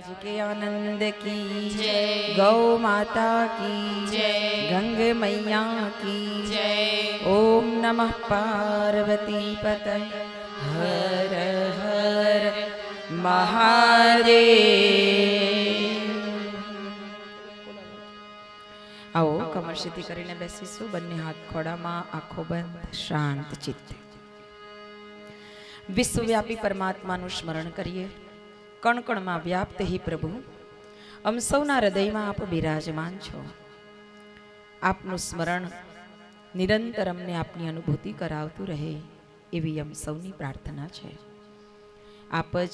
महाराज के आनंद की जय। गौ माता की जय। गंग मैया की जय ओम नमः पार्वती पत हर हर મહાદેવ આવો કમર સીધી કરીને બેસીશું બંને હાથ ખોડામાં આંખો બંધ શાંત ચિત્તે વિશ્વવ્યાપી પરમાત્માનું સ્મરણ કરીએ કણકણમાં વ્યાપ્ત હી પ્રભુ. અમ સૌના હૃદયમાં આપ બિરાજમાન છો. આપનું સ્મરણ નિરંતર અમને આપની અનુભૂતિ કરાવતું રહે એવી અમ સૌની પ્રાર્થના છે. આપ જ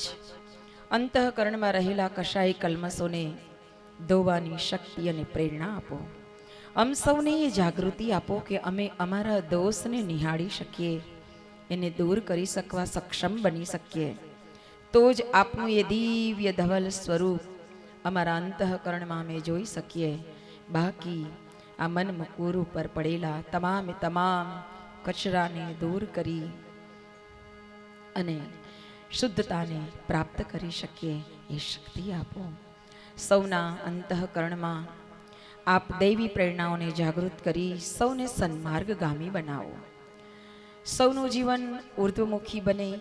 અંતઃકરણમાં રહેલા કશાય કલ્મસોને ધોવાની શક્તિ અને પ્રેરણા આપો. અમ સૌને એ જાગૃતિ આપો કે અમે અમારા દોષને નિહાળી શકીએ, એને દૂર કરી શકવા સક્ષમ બની શકીએ. તો જ આપનું એ દિવ્ય ધવલ સ્વરૂપ અમારા અંતઃકરણમાં અમે જોઈ શકીએ. બાકી આ મન મુકુર ઉપર પડેલા તમામે તમામ કચરાને દૂર કરી અને શુદ્ધતાને પ્રાપ્ત કરી શકીએ. એ શક્તિ આપો. સૌના અંતઃકરણમાં આપ દૈવી પ્રેરણાઓને જાગૃત કરી સૌને સન્માર્ગગામી બનાવો. સૌનું જીવન ઉર્ધ્વમુખી બને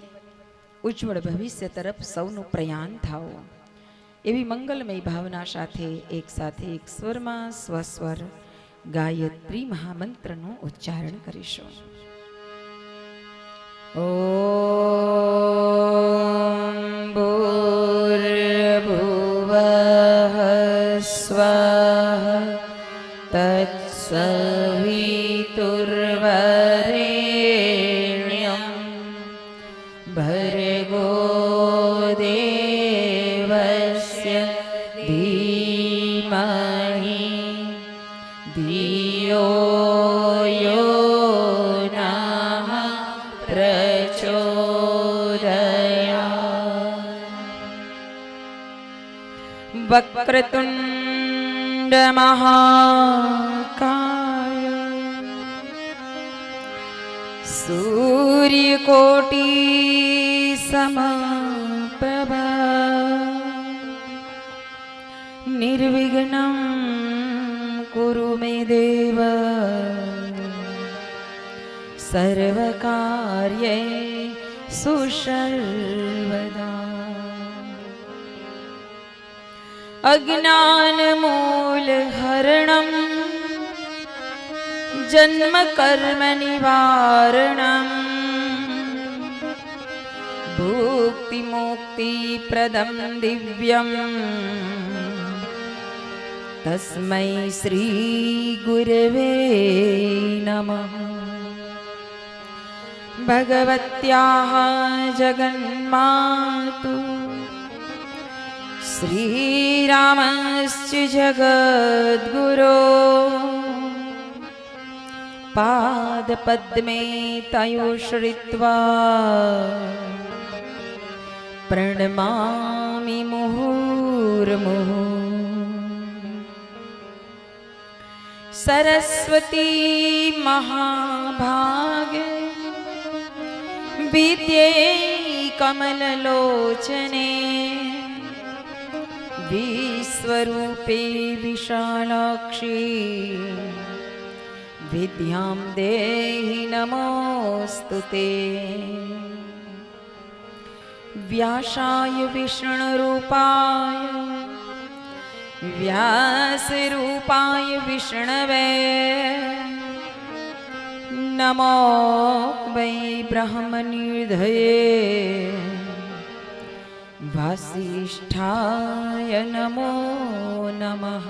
ઉજ્જવળ ભવિષ્ય તરફ સૌનું પ્રયાણ થાઓ એવી મંગલમય ભાવના સાથે એક સાથે એક સ્વરમાં સ્વસ્વર ગાયત્રી મહામંત્રનું ઉચ્ચારણ કરીશું ॐ भूर्भुवः स्वः तत्सवितुर्वरेण्यं વક્રતુંડ મહાકાય સૂર્યકોટિ સમપ્રભા નિર્વિઘ્ન કુરુ મે દેવ સર્વકાર્યે સુશર્વદા अज्ञानमूलहरणं जन्मकर्मनिवारणम् भुक्तिमुक्तिप्रदं दिव्यम् तस्मै श्रीगुरवे नमः भगवत्याः जगन्मातु श्रीरामश्च जगद्गुरो। पादपद्मे तयोश्रित्वा प्रणमामि मुहुर्मुहुः सरस्वती महाभागे विद्ये कमललोचने विश्वरूपे विशालाक्षी विद्यां देहि नमोऽस्तु ते व्यासाय विष्णुरूपाय व्यासरूपाय विष्णवे नमो वै ब्रह्मनिर्धये વાસિષ્ઠાય નમો નમઃ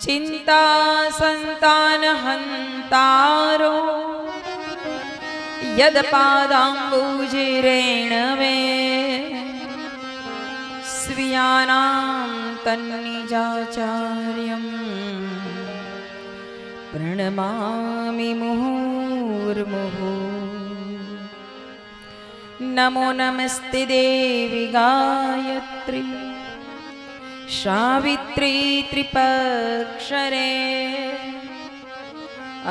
ચિંતા સંતાન હંતારો યદપાદાંબુજિરેણ મે સ્વિયાનાં તન્નિજાચાર્યં પ્રણમામિ મુહુર્મુહુ नमो नमस्ते देवि गायत्री सावित्री त्रिपक्षरे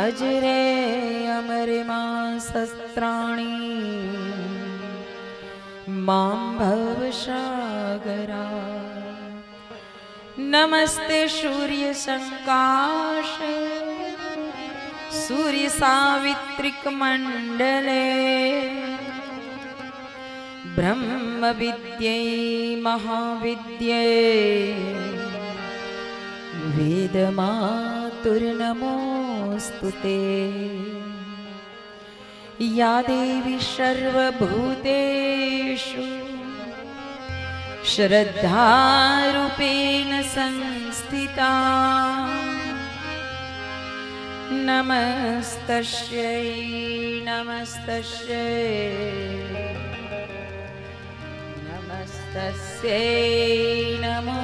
अजरे अमरे मा शस्त्राणि मां भवसागरा नमस्ते सूर्यसङ्काशे सूर्यसावित्रिकमण्डले ब्रह्मविद्यै महाविद्ये वेदमातुर्नमोऽस्तु ते या देवी सर्वभूतेषु श्रद्धारूपेण संस्थिता नमस्तस्यै नमस्तस्यै नमस्तस्य नमो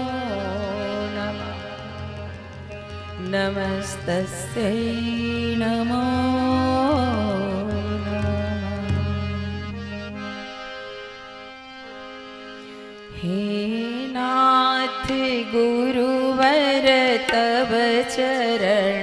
नमस्तस्यै नमो। हे नाथ गुरुवर तव चरण।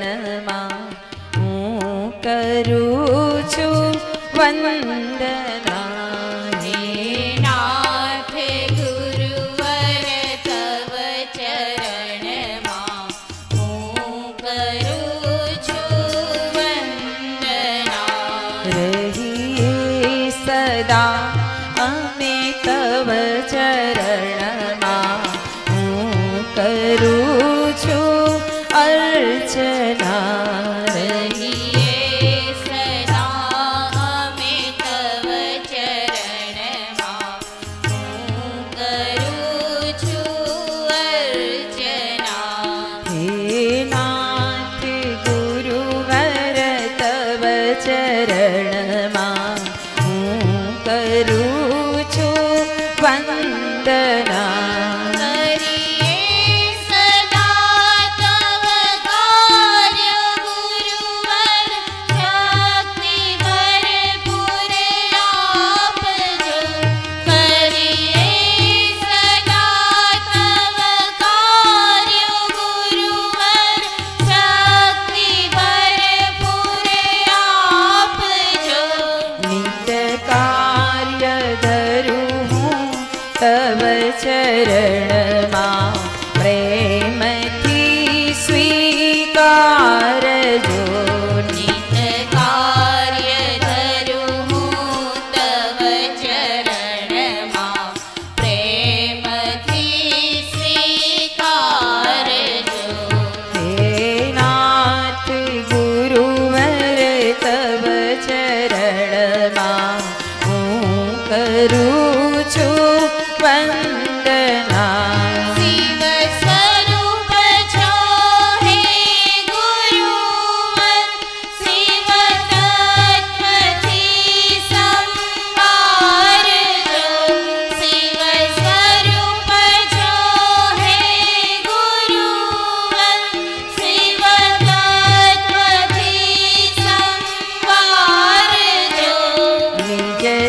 ચરણમાં પ્રેમ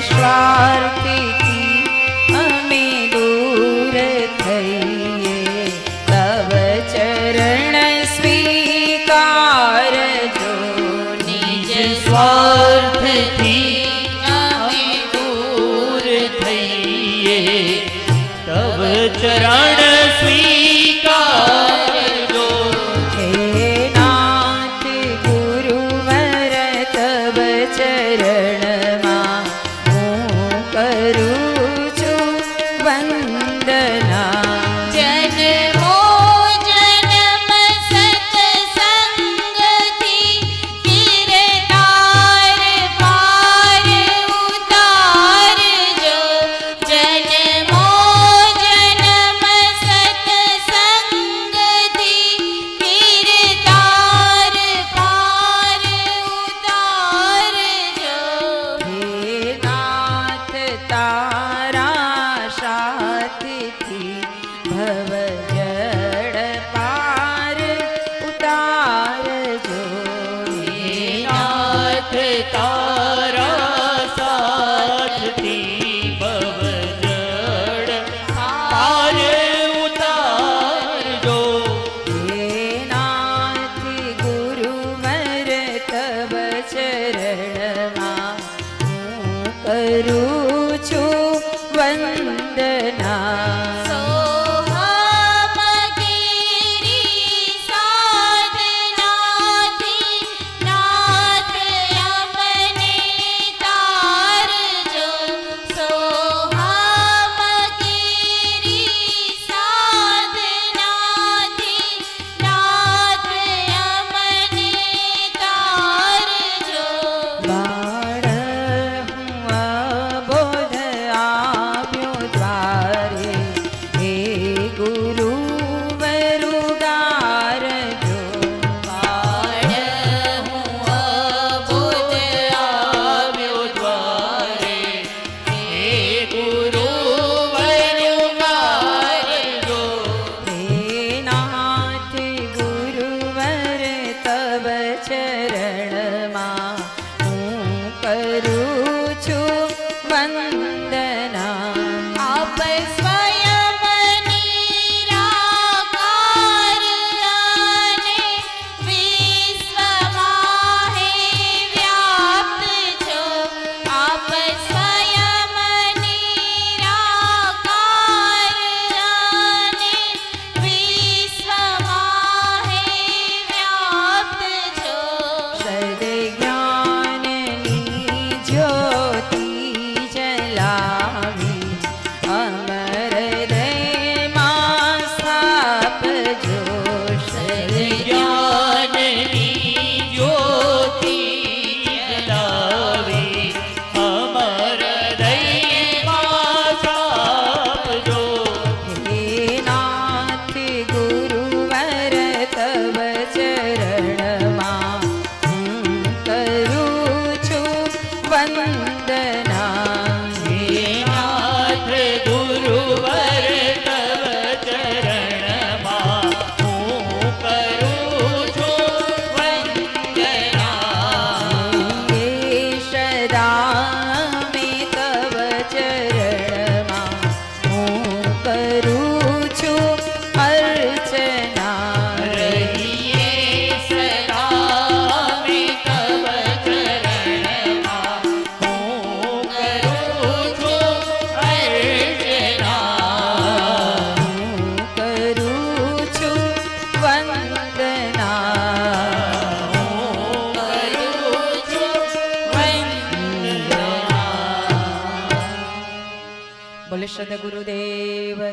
Krishna.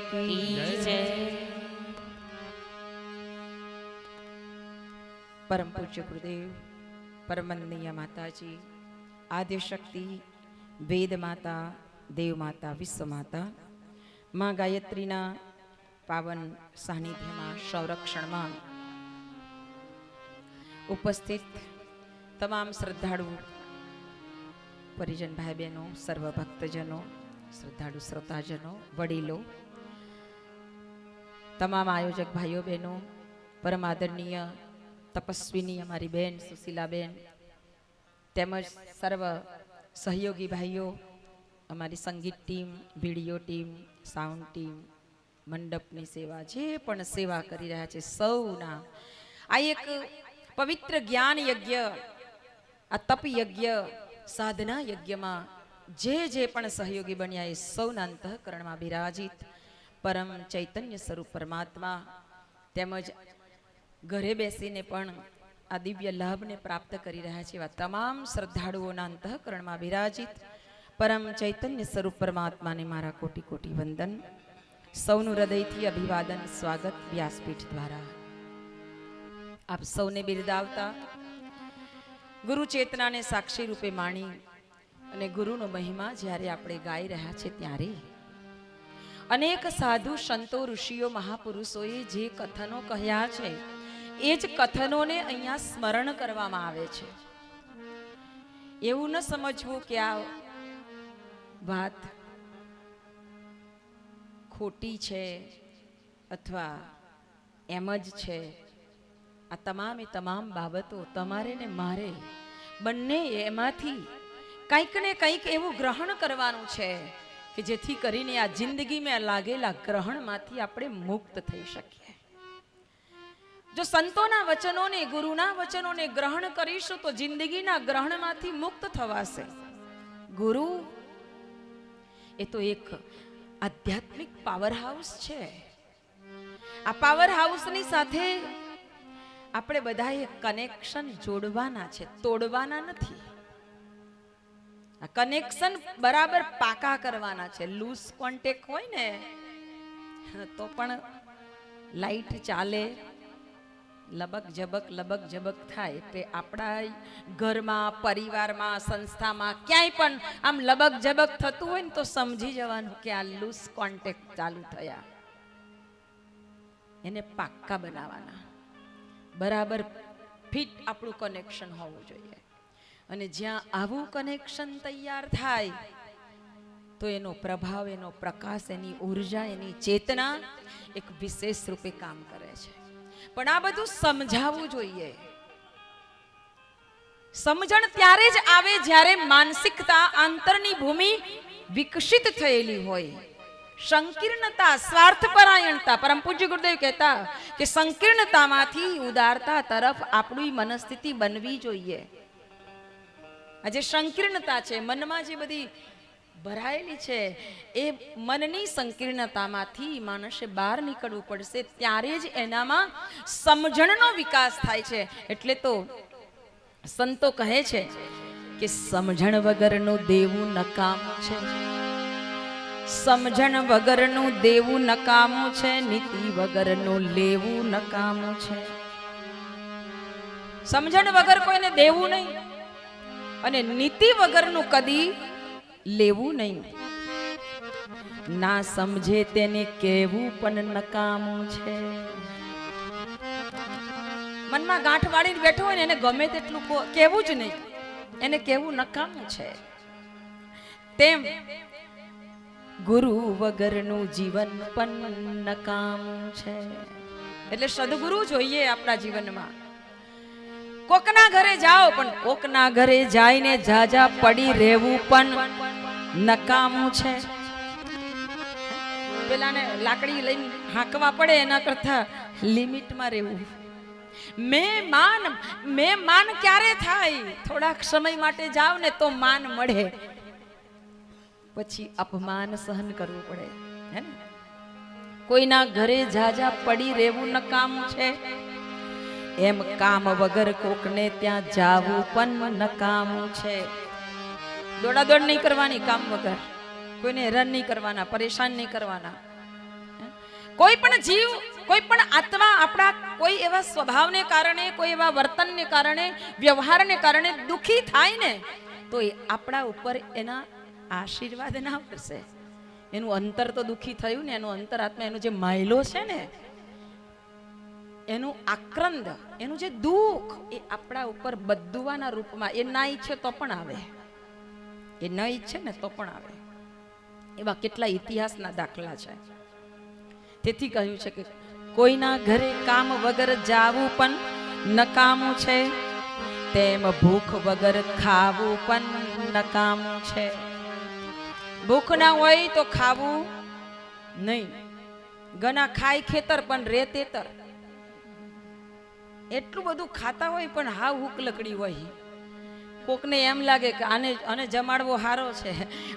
કી જય પરમ પૂજ્ય ગુરુદેવ પરમનીય માતાજી આદ્યશક્તિ વેદ માતા દેવ માતા વિશ્વ માતા માં ગાયત્રીના પાવન સાનિધ્યમાં સંરક્ષણમાં ઉપસ્થિત તમામ શ્રદ્ધાળુ પરિજન ભાઈ બહેનો સર્વ ભક્તજનો શ્રદ્ધાળુ શ્રોતાજનો, વડીલો, તમામ આયોજક ભાઈઓ બહેનો, પરમ આદરણીય તપસ્વીની અમારી બેન સુશીલાબેન, તેમજ સર્વ સહયોગી ભાઈઓ, અમારી સંગીત team, video team, sound team, મંડપની સેવા, જે પણ સેવા કરી રહ્યા છે સૌના. આ એક પવિત્ર જ્ઞાન યજ્ઞ આ તપ યજ્ઞ સાધના યજ્ઞમાં જે જે પણ સહયોગી બન્યા એ સૌના અંતઃકરણમાં બિરાજિત. પરમ ચૈતન્ય સ્વરૂપ પરમાત્મા તેમજ ઘરે બેસીને પણ આ દિવ્ય લાભને પ્રાપ્ત કરી રહ્યા છે એવા તમામ શ્રદ્ધાળુઓના અંતઃકરણમાં બિરાજિત. પરમ ચૈતન્ય સ્વરૂપ પરમાત્માને મારા કોટી કોટી વંદન. સૌનું હૃદયથી અભિવાદન, સ્વાગત વ્યાસપીઠ દ્વારા. આપ સૌને બિરદાવતા. ગુરુ ચેતનાને સાક્ષી રૂપે માણી અને ગુરુનો મહિમા જ્યારે આપણે ગાઈ રહ્યા છે ત્યારે. અનેક સાધુ સંતો, ઋષિઓ, મહાપુરુષોએ જે કથનો કહ્યા છે, એ જ કથનોને અહીંયા સ્મરણ કરવામાં આવે છે. એવું ન સમજવું કે આ વાત ખોટી છે અથવા એમ જ છે. આ તમામે તમામ બાબતો તમારે ને મારે બંને એમાંથી કંઈક ને કંઈક એવું ગ્રહણ કરવાનું છે કે જેથી કરીને આ જિંદગી મેં લાગેલા ગ્રહણમાંથી આપણે મુક્ત થઈ શકીએ. જો સંતોના વચનોને, ગુરુના વચનોને ગ્રહણ કરીશું તો જિંદગીના ગ્રહણમાંથી મુક્ત થવાશે. ગુરુ, એ તો એક આધ્યાત્મિક પાવર હાઉસ છે. આ પાવર હાઉસની સાથે આપણે બધાએ કનેક્શન જોડવાના છે, તોડવાના નથી. કનેક્શન બરાબર પાકા કરવાના છે. લૂઝ કોન્ટેક હોય ને, તો પણ લાઈટ ચાલે. લબક જબક લબક જબક થાય. તે આપણા ઘરમાં, પરિવારમાં, સંસ્થામાં ક્યાંય પણ આમ લબક જબક થતું હોય ને તો સમજી જવાનું કે આ લૂઝ કોન્ટેક ચાલુ થયા. એને પાક્કા બનાવવાના. બરાબર ફિટ આપણું કનેક્શન હોવું જોઈએ. અને જ્યાં આવું કનેક્શન તૈયાર થાય, તો એનો પ્રભાવ, એનો પ્રકાશ, એની ઊર્જા, એની ચેતના એક વિશેષ રૂપે કામ કરે છે. પણ આ બધું સમજાવવું જોઈએ. સમજણ ત્યારે જ આવે જ્યારે માનસિકતા આંતરની ભૂમિ વિકસિત થયેલી હોય. સંકીર્ણતા, સ્વાર્થપરાયણતા, પરમ પૂજ્ય ગુરુદેવ કહેતા કે સંકીર્ણતામાંથી ઉદારતા તરફ આપણી મનસ્થિતિ બનવી જોઈએ. આ જે સંકીર્ણતા છે, મનમાં જે બધી ભરાયેલી છે, એ મનની સંકીર્ણતામાંથી માણસે બહાર નીકળવું પડશે, ત્યારે જ એનામાં સમજણનો વિકાસ થાય છે. એટલે તો સંતો કહે છે કે સમજણ વગરનું દેવું નકામું છે. સમજણ વગરનું દેવું નકામું છે, નીતિ વગરનું લેવું નકામું છે. સમજણ વગર કોઈને દેવું નહીં. અને નીતિ વગરનું કદી લેવું નહીં. ના સમજે તેને કેવું પણ નકામું છે. મનમાં ગાંઠ વાળીને બેઠો હોય ને એને ગમે તેટલું કહેવું જ નહીં. એને કેવું નકામું છે. તેમ ગુરુ વગરનું જીવન પણ નકામું છે. એટલે સદગુરુ જોઈએ આપણા જીવનમાં. કોકના ઘરે જાઓ પણ કોકના ઘરે જઈને જાજા પડી રહેવું પણ નકામું છે. પેલાને લાકડી લઈને હાંકવા પડે એના કરતા લિમિટમાં રહેવું. મે માન મે માન ક્યારે થાય? થોડાક સમય માટે જાવ ને તો માન મળે. પછી અપમાન સહન કરવું પડે. હે ને? કોઈના ઘરે જાજા પડી રહેવું નકામું છે. એમ કામ વગર કોકને ત્યાં જાવું પણ નકામું છે. દોડાદોડ નહીં કરવાની કામ વગર. કોઈને હેરાન નહીં કરવાના, પરેશાન નહીં કરવાના. કોઈ પણ જીવ, કોઈ પણ આત્મા આપણા કોઈ એવા સ્વભાવને કારણે, કોઈ એવા વર્તનને કારણે, વ્યવહારને કારણે દુખી થાય ને, તો એ આપણા ઉપર એના આશીર્વાદ ના પડશે એનું અંતર તો દુખી થયું ને, એનું અંતર આત્મા એનો જે માયલો છે ને એનું આક્રંદ, એનું જે દુઃખ એ આપણા ઉપર બદુવાના રૂપમાં, એ ના ઈચ્છે તો પણ આવે. એ ન ઈચ્છે ને તો પણ આવે. એવા કેટલા ઇતિહાસના દાખલા છે. તેથી કહ્યું છે કે કોઈના ઘરે કામ વગર જાવું પણ નકામું છે, તેમ ભૂખ વગર ખાવું પણ નકામું છે. ભૂખ ના હોય તો ખાવું નહીં. ગના ખાય ખેતર પણ રે તેતર એટલું બધું ખાતા હોય પણ હાવ હુક લકડી હોય. કોકને એમ લાગે કે આને અને જમાડવો સારો છે.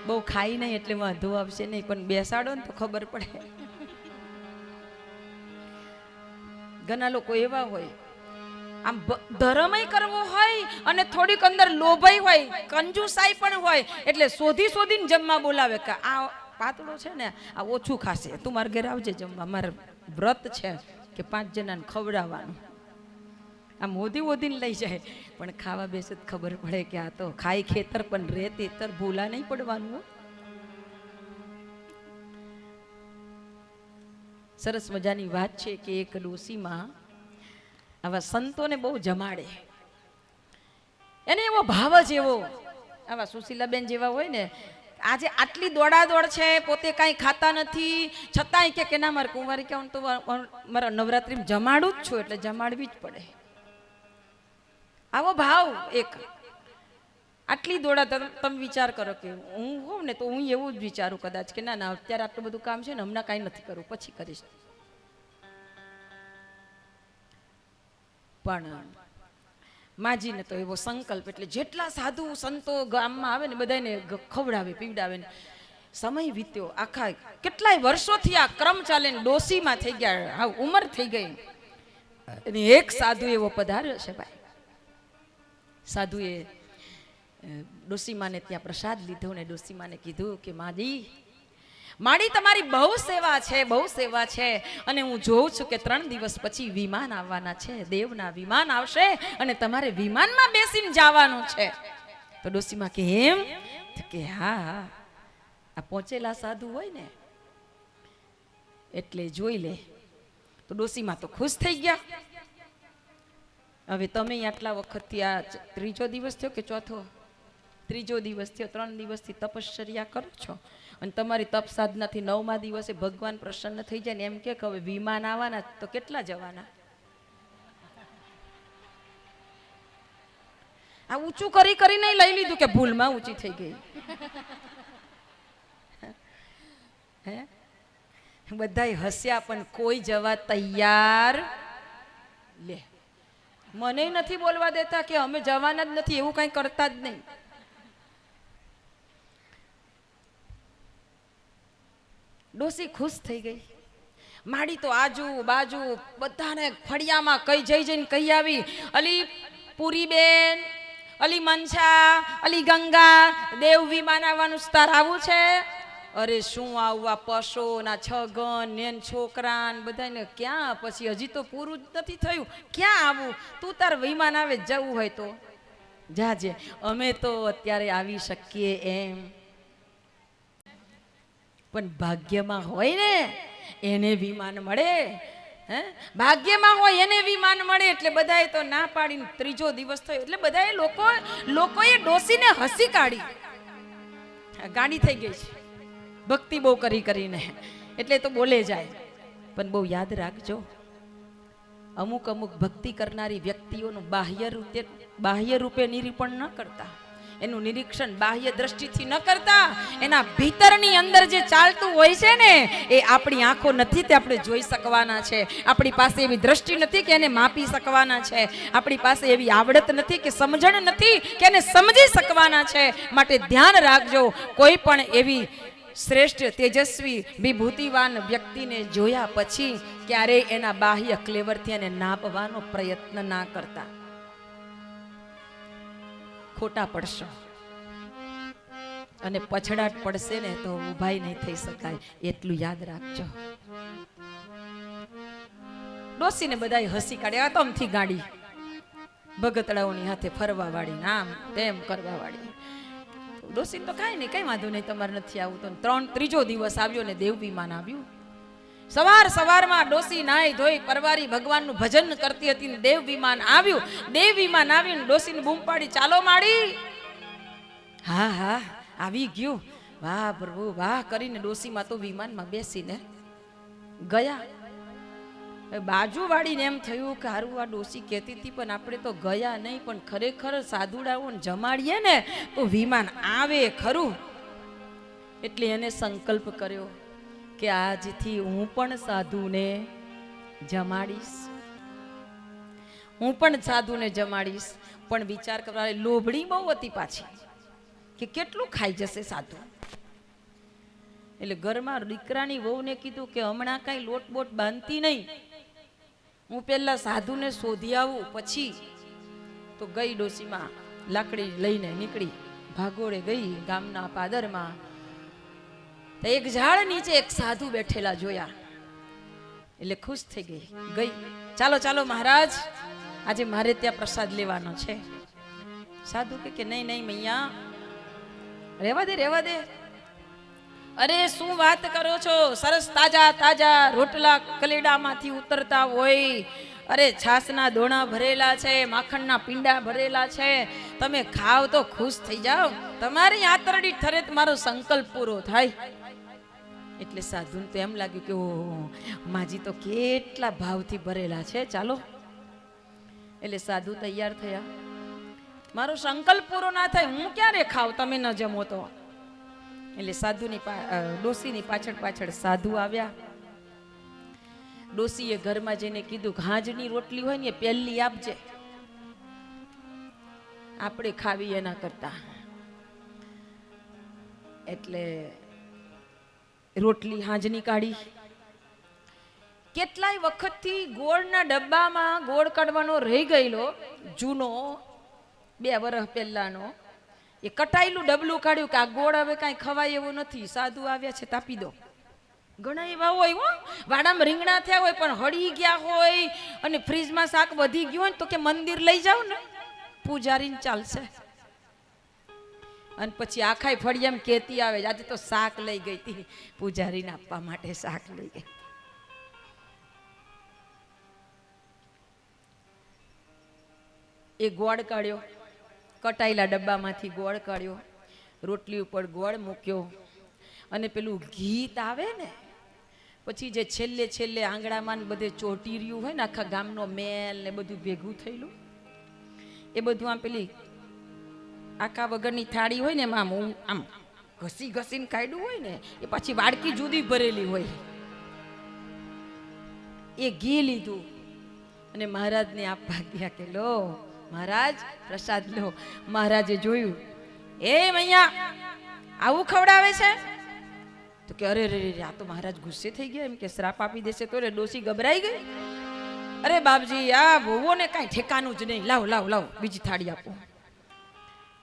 બહુ ખાઈ નહીં એટલે વાંધો આવશે નહીં, પણ બેસાડો ને તો ખબર પડે. ઘણા લોકો એવા હોય. આમ ધરમય કરવો હોય અને થોડીક અંદર લોભાઈ હોય, કંજુસાઈ પણ હોય, એટલે શોધી શોધીને જમવા બોલાવે કે આ પાતળો છે ને, આ ઓછું ખાશે. તું મારા ઘરે આવજે જમવા. મારે વ્રત છે કે પાંચ જણાને ખવડાવવાનું. આમ ઓધી ઓધીને લઈ જાય. પણ ખાવા બેસે તો ખબર પડે કે આ તો ખાઈ ખેતર, પણ રે તેતર ભૂલા નહીં પડવાનું સરસ મજાની વાત છે કે એક ડોસીમાં આવા સંતોને બહુ જમાડે. એને એવો ભાવ જ એવો. આવા સુશીલાબેન જેવા હોય ને, આજે આટલી દોડાદોડ છે, પોતે કાંઈ ખાતા નથી, છતાંય કે ના, મારે કુંવારી કે હું તો મારા નવરાત્રિમાં જમાડું જ છું, એટલે જમાડવી જ પડે. આવો ભાવ એક. આટલી દોડા તમ- વિચાર કરો કે હું હોઉં ને તો હું એવું જ વિચારું કદાચ કે ના ના, અત્યારે આટલું બધું કામ છે ને હમણાં કાંઈ નથી કરવું પછી કરીશ. પણ માજીને તો એવો સંકલ્પ એટલે જેટલા સાધુ સંતો ગામમાં આવે ને બધાને ખવડાવે, પીવડાવે ને, સમય વીત્યો, આખા કેટલાય વર્ષોથી આ ક્રમ ચાલે ને ડોસીમાં થઈ ગયા હા ઉંમર થઈ ગઈ. અને એક સાધુ એવો પધાર્યો છે ભાઈ. સાધુએ ડોસીમાને ત્યાં પ્રસાદ લીધો ને ડોસીમાને કીધું કે માજી, માડી તમારી બહુ સેવા છે, બહુ સેવા છે. અને હું જોઉં છું કે ત્રણ દિવસ પછી વિમાન આવવાના છે, દેવના વિમાન આવશે અને તમારે વિમાનમાં બેસીને જવાનું છે. તો ડોસીમાં કે એમ? કે હા આ પહોંચેલા સાધુ હોય ને, એટલે જોઈ લે. તો ડોસીમાં તો ખુશ થઈ ગયા. હવે તમે આટલા વખતથી આ ત્રીજો દિવસ થયો કે ચોથો? ત્રીજો દિવસ થયો, ત્રણ દિવસથી તપશ્ચર્યા કરો છો? અને તમારી તપ સાધનાથી નવમા દિવસે ભગવાન પ્રસન્ન થઈ જાય ને એમ કે હવે વિમાન આવવાના તો કેટલા જવાના? આ ઊંચું કરી કરીને લઈ લીધું કે ભૂલમાં ઊંચી થઈ ગઈ. હે? બધાય હસ્યા, પણ કોઈ જવા તૈયાર લે. મને નથી બોલવા દેતા કે અમે જવાના જ નથી, એવું કંઈ કરતા જ નહીં. ડોસી ખુશ થઈ ગઈ. માડી તો આજુ બાજુ બધાને ફળિયામાં કઈ જઈ જઈને કહી આવી, અલી પુરીબેન, અલી મનસા, અલી ગંગા, દેવ વિમાન આવવાનું સ્તર તાર આવું છે? અરે શું આવવા પશો ના છગન ને છોકરા ને બધાને ક્યાં? પછી હજી તો પૂરું જ નથી થયું. ક્યાં આવું? તું તાર વિમાન આવે, જવું હોય તો. જાજે. અમે તો અત્યારે આવી શકીએ એમ. પણ ભાગ્યમાં હોય ને, એને વિમાન મળે. હે? ભાગ્યમાં હોય, એને વિમાન મળે. એટલે બધાએ તો ના પાડીને ત્રીજો દિવસ થયો. એટલે બધાએ લોકો, લોકોએ ડોસીને હસી કાઢી. ગાડી થઈ ગઈ છે. ભક્તિ બહુ કરી કરીને. એટલે તો બોલે જાય. પણ બહુ યાદ રાખજો, અમુક અમુક ભક્તિ કરનારી વ્યક્તિઓનું બાહ્ય રૂપે બાહ્ય રૂપે નિરૂપણ ન કરતા. એનું નિરીક્ષણ બાહ્ય દ્રષ્ટિથી ન કરતા. એના ભીતરની અંદર જે ચાલતું હોય છે ને, એ આપણી આંખો નથી તે આપણે જોઈ શકવાના છે. આપણી પાસે એવી દ્રષ્ટિ નથી કે એને માપી શકવાના છે. આપણી પાસે એવી આવડત નથી કે સમજણ નથી કે એને સમજી શકવાના છે. માટે ધ્યાન રાખજો, કોઈ પણ એવી શ્રેષ્ઠ, તેજસ્વી, વિભૂતિવાન વ્યક્તિને જોયા પછી ક્યારેય એના બાહ્ય ક્લેવરથી એને નાપવાનો પ્રયત્ન ના કરતા. ખોટા પડશો. અને પછડાટ પડશે ને તો ઊભાઈ નહીં થઈ શકાય. એટલું યાદ રાખજો. ડોસીને બધાય હસી કાઢ્યા તમથી ગાડી. ભગતડાઓની હાથે ફરવા વાળી નામ તેમ કરવા વાળી ડોસી તો કાંઈ નહીં, કંઈ વાંધો નહીં, તમારે નથી આવું તો ત્રણ, ત્રીજો દિવસ આવ્યો ને દેવ વિમાન આવ્યું. સવાર સવારમાં ડોસી નાઈ ધોઈ પરવારી ભગવાનનું ભજન કરતી હતી ને દેવ વિમાન આવ્યું. દેવ વિમાન આવ્યું ને ડોસીને બૂમ પાડી ચાલો માડી. હા હા, આવી ગયું. વાહ પ્રભુ, વાહ કરીને ડોસીમાં તો વિમાનમાં બેસીને ગયા. બાજુવાળીને એમ થયું કે હારું, આ ડોસી કહેતી હતી, પણ આપણે તો ગયા નહીં, પણ ખરેખર સાધુડાઓને જમાડીએ ને, તો વિમાન આવે ખરું. એટલે એને સંકલ્પ કર્યો કે આજથી હું પણ સાધુને જમાડીશ. હું પણ સાધુને જમાડીશ. પણ વિચાર કરવા લોભડી બહુ હતી પાછી, કે કેટલું ખાઈ જશે સાધુ? એટલે ઘરમાં દીકરાની વહુને કીધું કે હમણાં કાંઈ લોટ બોટ બાંધતી નહીં. હું પહેલાં સાધુને શોધી આવું, પછી તો ગઈ ડોશીમાં લાકડી લઈને નીકળી. ભાગોળે ગઈ ગામના પાદરમાં. તો એક ઝાડ નીચે એક સાધુ બેઠેલા જોયા. એટલે ખુશ થઈ ગઈ. ગઈ. ચાલો ચાલો મહારાજ, આજે મારે ત્યાં પ્રસાદ લેવાનો છે. સાધુ કે નહીં નહીં મૈયા. રહેવા દે રહેવા દે. અરે, શું વાત કરો છો? સરસ તાજા તાજા રોટલા કલેડામાંથી ઉતરતા હોય. અરે છાસના દોણા ભરેલા છે, માખણના પીંડા ભરેલા છે. તમે ખાવ તો ખુશ થઈ જાઓ. તમારી આંતરડી ઠરે મારો સંકલ્પ પૂરો થાય. એટલે સાધુને તો એમ લાગ્યું કે, ઓહો, માજી તો કેટલા ભાવથી ભરેલા છે. ચાલો. એટલે સાધુ તૈયાર થયા. મારો સંકલ્પ પૂરો ના થાય. હું ક્યારે ખાવ? તમે ન જમો તો. એટલે સાધુની ડોસીની પાછળ પાછળ સાધુ આવ્યા. ડોસીએ ઘરમાં જઈને કીધું, ઘાંજની રોટલી હોય ને પહેલી આપજે. આપણે ખાવી એના કરતા. એટલે રોટલી હાંજની કાઢી. કેટલાય વખતથી ગોળના ડબ્બામાં ગોળ કાઢવાનો રહી ગયેલો, જૂનો, બે વર્ષ પહેલાનો. એ કટાયેલું ડબલું કાઢ્યું કે આ ગોળ હવે કાંઈ ખવાય એવું નથી. સાધુ આવ્યા છે, તાપી દો. ઘણા એવા હોય હો. વાડામાં રીંગણા થયા હોય, પણ હળી ગયા હોય અને ફ્રીજમાં શાક વધી ગયું હોય તો કે મંદિર લઈ જાઓ ને. પૂજારીને ચાલશે. અને પછી આખાય ફળિયામ કેતી આવે આજે તો શાક લઈ ગઈ હતી. પૂજારીને આપવા માટે શાક લઈ ગઈ. એ ગોળ કાઢ્યો. કટાયેલા ડબ્બામાંથી ગોળ કાઢ્યો, રોટલી ઉપર ગોળ મૂક્યો અને પેલું ગીત આવે ને, પછી જે છેલ્લે છેલ્લે આંગણામાં બધે ચોટી રહ્યું હોય ને, આખા ગામનો મેલ ને બધું ભેગું થયેલું, એ બધું આમ પેલી આખા વગરની થાળી હોય ને એમાં આમ આમ ઘસી ઘસીને કાઢ્યું હોય ને, એ પાછી વાડકી જુદી ભરેલી હોય. એ ઘી લીધું અને મહારાજને આપવા ગયા કે લો મહારાજ પ્રસાદ લો મહારાજે જોયું. એ મૈયા આવું ખવડાવે છે? તો કે, અરે રે આ તો મહારાજ ગુસ્સે થઈ ગયા. એમ કે, શ્રાપ આપી દેશે તો રે, ડોસી ગભરાઈ ગઈ? અરે બાપજી, આ વહુઓને કાંઈ ઠેકાનું જ નહીં. લાવ લાવ લાવ, બીજી થાળી આપો.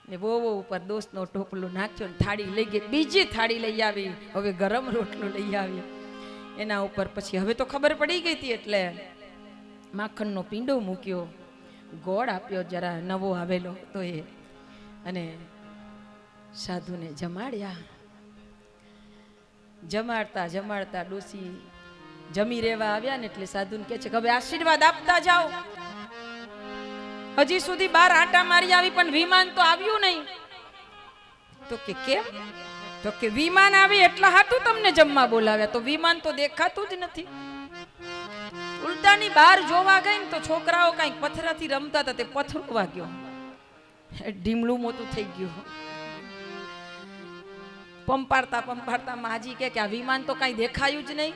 ને વોવો ઉપર દોસ્તનો ટોપલો નાખ્યો ને થાળી લઈ ગઈ. બીજી થાળી લઈ આવી. હવે ગરમ રોટલો લઈ આવી. એના ઉપર પછી હવે તો ખબર પડી ગઈ હતી એટલે માખણનો પીંડો મૂક્યો. ગોળ આપ્યો, જરા નવો આવેલો તો એ. અને સાધુને જમાડ્યા. જમાડતા જમાડતા ડોસી જમી રહેવા આવ્યા ને એટલે સાધુને કે છે કે હવે આશીર્વાદ આપતા જાઓ. હજી સુધી બાર આટા મારી આવી, પણ વિમાન તો આવ્યું નહીં. તો કે કેમ? તો કે વિમાન આવી, એટલા હાટું તમને જમવા બોલાવ્યા. તો વિમાન તો દેખાતું જ નથી. ઉલટાની બહાર જોવા ગઈ ને તો છોકરાઓ કાંઈક પથરાથી રમતા હતા, તે પથરો વાગ્યો ઢીમલું મોટું થઈ ગયું. પંપાડતા પંપાડતા માજી કે આ વિમાન તો કાંઈ દેખાયું જ નહીં.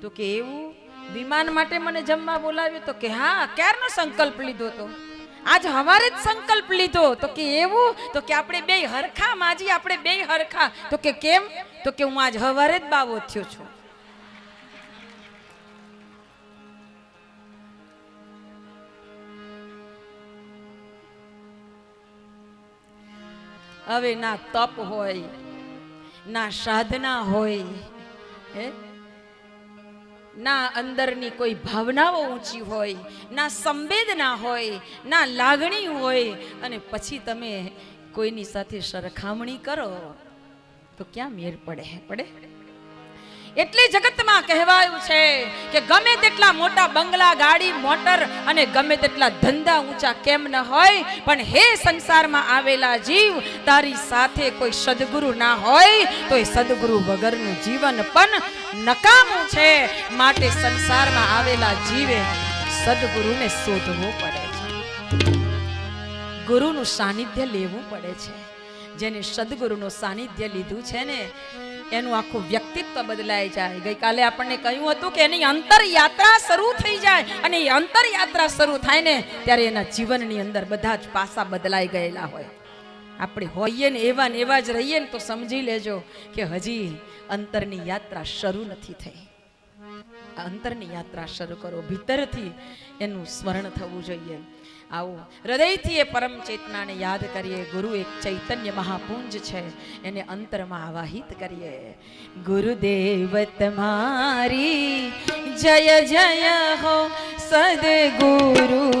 તો કે એવું? વિમાન માટે મને જમવા બોલાવ્યું તો કે હા, ક્યારનો સંકલ્પ લીધો તો? આજ હવારે જ સંકલ્પ લીધો. તો કે એવું? તો કે આપણે બે હરખા, માજી, આપણે બે હરખા. તો કે કેમ? તો કે હું આજ હવારે જ બાવો થયો છું. હવે ના તપ હોય, ના સાધના હોય, હે? ના અંદરની કોઈ ભાવનાઓ ઊંચી હોય, ના સંવેદના હોય, ના લાગણી હોય, અને પછી તમે કોઈની સાથે સરખામણી કરો, તો ક્યાં મેર પડે પડે? એટલે જગતમાં કહેવાયું છે કે ગમે તેટલા મોટા બંગલા, ગાડી, મોટર અને ગમે તેટલા ધંધા ઊંચા કેમ ન હોય, પણ હે સંસારમાં આવેલા જીવ, તારી સાથે કોઈ સદગુરુ ના હોય, તો એ સદગુરુ વગરનું જીવન પણ નકામું છે. માટે સંસારમાં આવેલા જીવે સદગુરુને શોધવો પડે છે. ગુરુનું સાનિધ્ય લેવું પડે છે. જેને સદગુરુનું સાનિધ્ય લીધું છે ને એનું આખું વ્યક્તિત્વ બદલાઈ જાય. ગઈકાલે આપણને કહ્યું હતું કે એની અંતર યાત્રા શરૂ થઈ જાય અને એ અંતર યાત્રા શરૂ થાય ને ત્યારે એના જીવનની અંદર બધા જ પાસા બદલાઈ ગયેલા હોય. આપણે હોઈએ ને એવા ને એવા જ રહીએ ને તો સમજી લેજો કે હજી અંતરની યાત્રા શરૂ નથી થઈ. અંતરની યાત્રા શરૂ કરો. ભીતરથી એનું સ્મરણ થવું જોઈએ. આવો. હૃદયથી એ પરમ ચેતનાને યાદ કરીએ. ગુરુ એક ચૈતન્ય મહાપુંજ છે. એને અંતરમાં આવાહિત કરીએ. ગુરુદેવ તમારી જય જય હો, સદગુરુ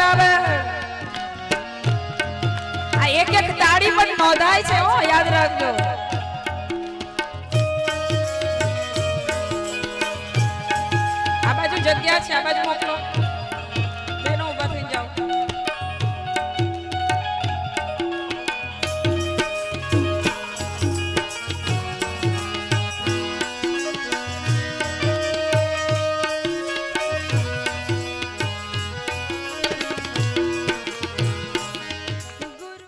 બરાબર આ એક એક તાળી પણ નોંધાય છે, હો, યાદ રાખજો. આ બાજુ જગ્યા છે, આ બાજુ મોકલો.